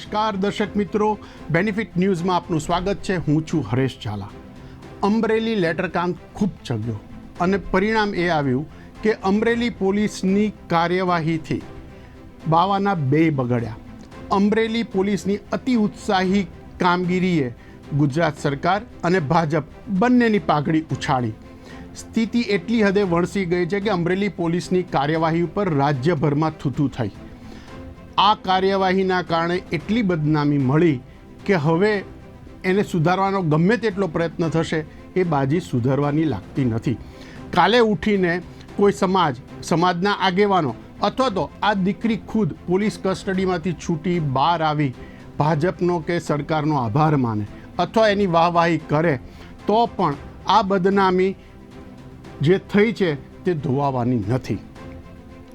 નમસ્કાર દર્શક મિત્રો. બેનિફિટ ન્યૂઝમાં આપનું સ્વાગત છે. હું છું હરેશ ઝાલા. અમરેલી લેટરકામ ખૂબ ચગ્યો અને પરિણામ એ આવ્યું કે અમરેલી પોલીસની કાર્યવાહીથી બાવાના બે બગડ્યા. અમરેલી પોલીસની અતિ ઉત્સાહી કામગીરીએ ગુજરાત સરકાર અને ભાજપ બંનેની પાઘડી ઉછાળી. સ્થિતિ એટલી હદે વણસી ગઈ છે કે અમરેલી પોલીસની કાર્યવાહી ઉપર રાજ્યભરમાં થૂથું થઈ. આ કાર્યવાહીના કારણે એટલી બદનામી મળી કે હવે એને સુધારવાનો ગમે તેટલો પ્રયત્ન થશે, એ બાજી સુધારવાની લાગતી નથી. કાલે ઉઠીને કોઈ સમાજ, સમાજના આગેવાનો અથવા તો આ દીકરી ખુદ પોલીસ કસ્ટડીમાંથી છૂટી બહાર આવી ભાજપનો કે સરકારનો આભાર માને અથવા એની વાહવાહી કરે, તો પણ આ બદનામી જે થઈ છે તે ધોવાવાની નથી.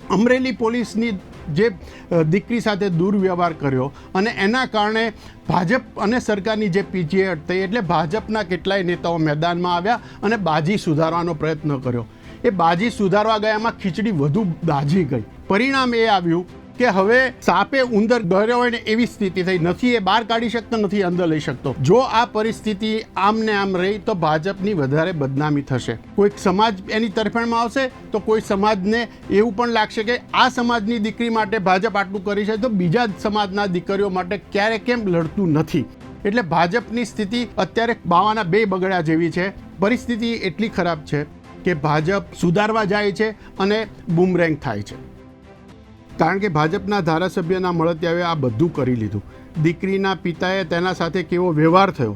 અમરેલી પોલીસની જે દીકરી સાથે દુર્વ્યવહાર કર્યો અને એના કારણે ભાજપ અને સરકારની જે પીજીએ થઈ એટલે ભાજપના કેટલાય નેતાઓ મેદાનમાં આવ્યા અને બાજી સુધારવાનો પ્રયત્ન કર્યો. એ બાજી સુધારવા ગયામાં ખીચડી વધુ દાઝી ગઈ. પરિણામ એ આવ્યું કે હવે સાપે ઉંદર ગર્યો હોય ને એવી સ્થિતિ થઈ. નથી એ બહાર કાઢી શકતો, નથી અંદર લઈ શકતો. જો આ પરિસ્થિતિ આમ ને આમ રહી, તો ભાજપની વધારે બદનામી થશે. કોઈક સમાજ એની તરફેણમાં આવશે, તો કોઈ સમાજને એવું પણ લાગશે કે આ સમાજની દીકરી માટે ભાજપ આટલું કરી છે, તો બીજા સમાજના દીકરીઓ માટે ક્યારે કેમ લડતું નથી? એટલે ભાજપની સ્થિતિ અત્યારે બાવાના બે બગડ્યા જેવી છે. પરિસ્થિતિ એટલી ખરાબ છે કે ભાજપ સુધારવા જાય છે અને બૂમરેંગ થાય છે. કારણ કે ભાજપના ધારાસભ્યના મળત્યાવે આ બધું કરી લીધું. દીકરીના પિતાએ તેના સાથે કેવો વ્યવહાર થયો,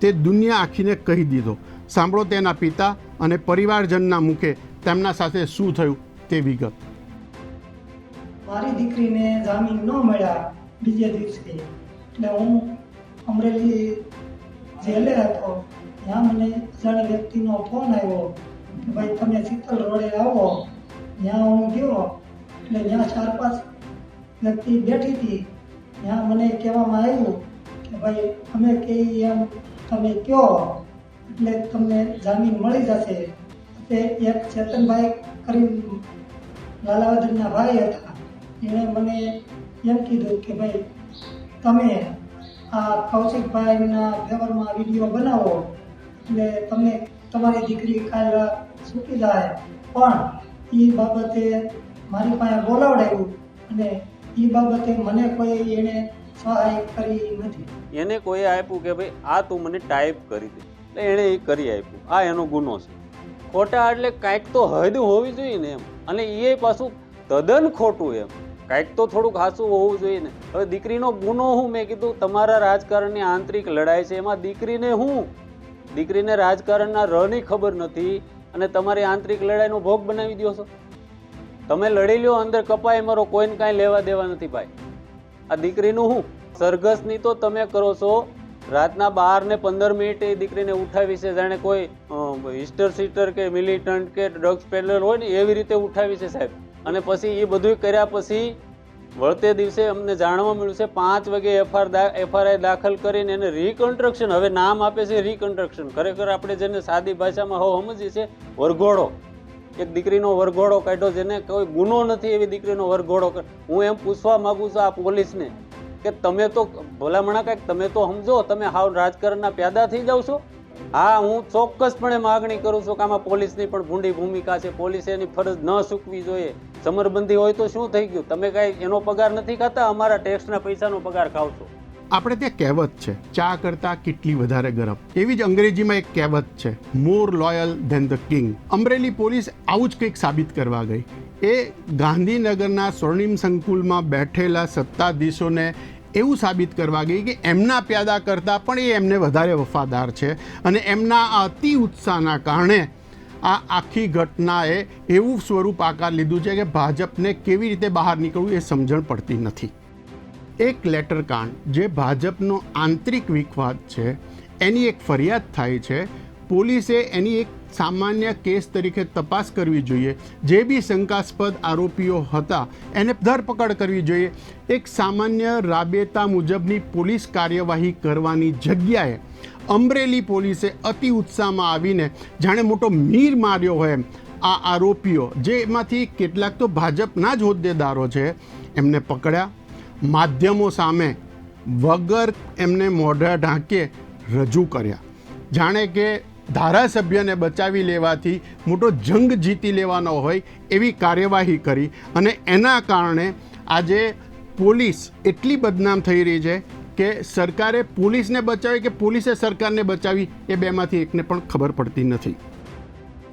તે દુનિયા આખીને કહી દીધો. સાંભળો તેના પિતા અને પરિવારજનના મુખે તેમના સાથે શું થયું તે વિગત. મારી દીકરીને જામીન ન મળ્યા બીજે દિવસે. એટલે હું અમરેલી જેલે હતો, ત્યાં મને જાણે વ્યક્તિનો ફોન આવ્યો ભાઈ તમે શીતલ રોડે આવો, ત્યાં હું ગયો. એટલે ત્યાં ચાર પાંચ વ્યક્તિ બેઠી હતી. ત્યાં મને કહેવામાં આવ્યું કે ભાઈ, અમે કહીએ એમ, તમે કહો એટલે તમને જામીન મળી જશે. તે એક ચેતનભાઈ કરી લાલાવદરના ભાઈ હતા. એણે મને એમ કીધું કે ભાઈ, તમે આ કૌશિકભાઈના ફેવરમાં વીડિયો બનાવો. એટલે તમને તમારી દીકરી કાલ છૂટી જાય. પણ એ બાબતે મારી પાસે બોલાવડાવ્યું અને એ બાબતે મને કોઈ એને સહાય કરી નથી. એને કોઈ આપ્યું કે ભાઈ, આ તું મને ટાઈપ કરી દે. એટલે એણે એ કરી આપ્યું. આ એનો ગુનો છે. ખોટા એટલે કાંઈક તો હદ હોવી જોઈએ ને એમ. અને એ પાછું તદ્દન ખોટું એમ. કાંઈક તો થોડુંક હાસું હોવું જોઈએ ને. હવે દીકરીનો ગુનો હું? મેં કીધું, તમારા રાજકારણની આંતરિક લડાઈ છે. એમાં દીકરીને હું? દીકરીને રાજકારણના રની ખબર નથી અને તમારી આંતરિક લડાઈનો ભોગ બનાવી દો છો. તમે લડી લ્યો અંદર કપાય, મારો કોઈને કાંઈ લેવા દેવા નથી ભાઈ. આ દીકરીનું હું? સરઘસની તો તમે કરો છો. રાતના બાર ને પંદર મિનિટે એ દીકરીને ઉઠાવી છે. જાણે કોઈ હિસ્ટર સીટર કે મિલિટન્ટ કે ડ્રગ્સ પેડલર હોય ને, એવી રીતે ઉઠાવી છે સાહેબ. અને પછી એ બધું કર્યા પછી વળતે દિવસે અમને જાણવા મળ્યું છે, પાંચ વાગે એફઆર એફઆરઆઈ દાખલ કરીને એને રિકન્સ્ટ્રક્શન હવે નામ આપે છે રિકન્સ્ટ્રક્શન ખરેખર આપણે જેને સાદી ભાષામાં હો સમજીએ છીએ, વરઘોડો. એક દીકરીનો વરઘોડો કાઢ્યો જેને કોઈ ગુનો નથી એવી દીકરીનો વરઘોડો હું એમ પૂછવા માંગુ છું આ પોલીસને કે તમે તો ભલામણા કાંઈક તમે તો સમજો, તમે હાવ રાજકારણના પ્યાદા થઈ જાઓ છો. હા, હું ચોક્કસપણે માગણી કરું છું કે આમાં પોલીસની પણ ભૂંડી ભૂમિકા છે. પોલીસે એની ફરજ ન ચૂકવી જોઈએ. સમરબંધી હોય તો શું થઈ ગયું? તમે કાંઈ એનો પગાર નથી ખાતા? અમારા ટેક્સના પૈસાનો પગાર ખાવ છો આપણે ત્યાં કહેવત છે, ચા કરતાં કેટલી વધારે ગરમ. એવી જ અંગ્રેજીમાં એક કહેવત છે more loyal than the king Amreli police આવું જ કંઈક સાબિત કરવા ગઈ. એ ગાંધીનગરના સ્વર્ણિમ સંકુલમાં બેઠેલા સત્તાધીશોને એવું સાબિત કરવા ગઈ કે એમના પ્યાદા કરતાં પણ એ એમને વધારે વફાદાર છે અને એમના આ અતિ ઉત્સાહના કારણે આ આખી ઘટનાએ એવું સ્વરૂપ આકાર લીધું છે કે ભાજપને કેવી રીતે બહાર નીકળવું એ સમજણ પડતી નથી. એક લેટર કાંડ જે ભાજપનો આંતરિક વિખવાદ છે, એની એક ફરિયાદ થાય છે. પોલીસે એની એક સામાન્ય કેસ તરીકે તપાસ કરવી જોઈએ. જે બી શંકાસ્પદ આરોપીઓ હતા, એને ધરપકડ કરવી જોઈએ. એક સામાન્ય રાબેતા મુજબની પોલીસ કાર્યવાહી કરવાની જગ્યાએ અમરેલી પોલીસે અતિ ઉત્સાહમાં આવીને જાણે મોટો મીર માર્યો હોય એમ આ આરોપીઓ જેમાંથી કેટલાક તો ભાજપના જ હોદ્દેદારો છે, એમને પકડ્યા. માધ્યમો સામે વગર એમને મોઢા ઢાંકે રજૂ કર્યા. જાણે કે ધારાસભ્યને બચાવી લેવાથી મોટો જંગ જીતી લેવાનો હોય એવી કાર્યવાહી કરી અને એના કારણે આજે પોલીસ એટલી બદનામ થઈ રહી છે કે સરકારે પોલીસને બચાવી કે પોલીસે સરકારને બચાવી એ બેમાંથી એકને પણ ખબર પડતી નથી.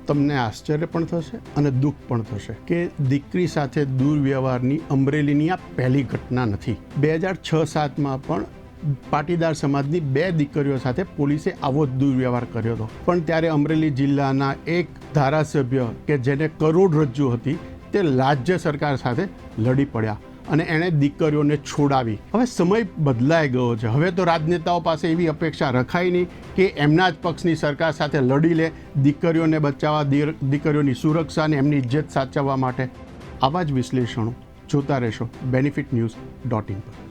તમને આશ્ચર્ય પણ થશે અને દુઃખ પણ થશે કે દીકરી સાથે દુર્વ્યવહારની અમરેલીની આ પહેલી ઘટના નથી. બે હજાર છ સાતમાં પણ પાટીદાર સમાજની બે દીકરીઓ સાથે પોલીસે આવો જ દુર્વ્યવહાર કર્યો હતો. પણ ત્યારે અમરેલી જિલ્લાના એક ધારાસભ્ય કે જેને કરોડરજ્જુ હતી તે રાજ્ય સરકાર સાથે લડી પડ્યા. અને એણે દીકરીઓને છોડાવી. હવે સમય બદલાઈ ગયો છે. હવે તો રાજનેતાઓ પાસે એવી અપેક્ષા રખાય નહીં કે એમના જ પક્ષની સરકાર સાથે લડી લે, દીકરીઓને બચાવવા દીકરીઓની સુરક્ષા અને એમની ઇજ્જત સાચવવા માટે. આવા જ વિશ્લેષણો જોતા રહેશો. બેનિફિટ ન્યૂઝ ડોટ ઇન પર.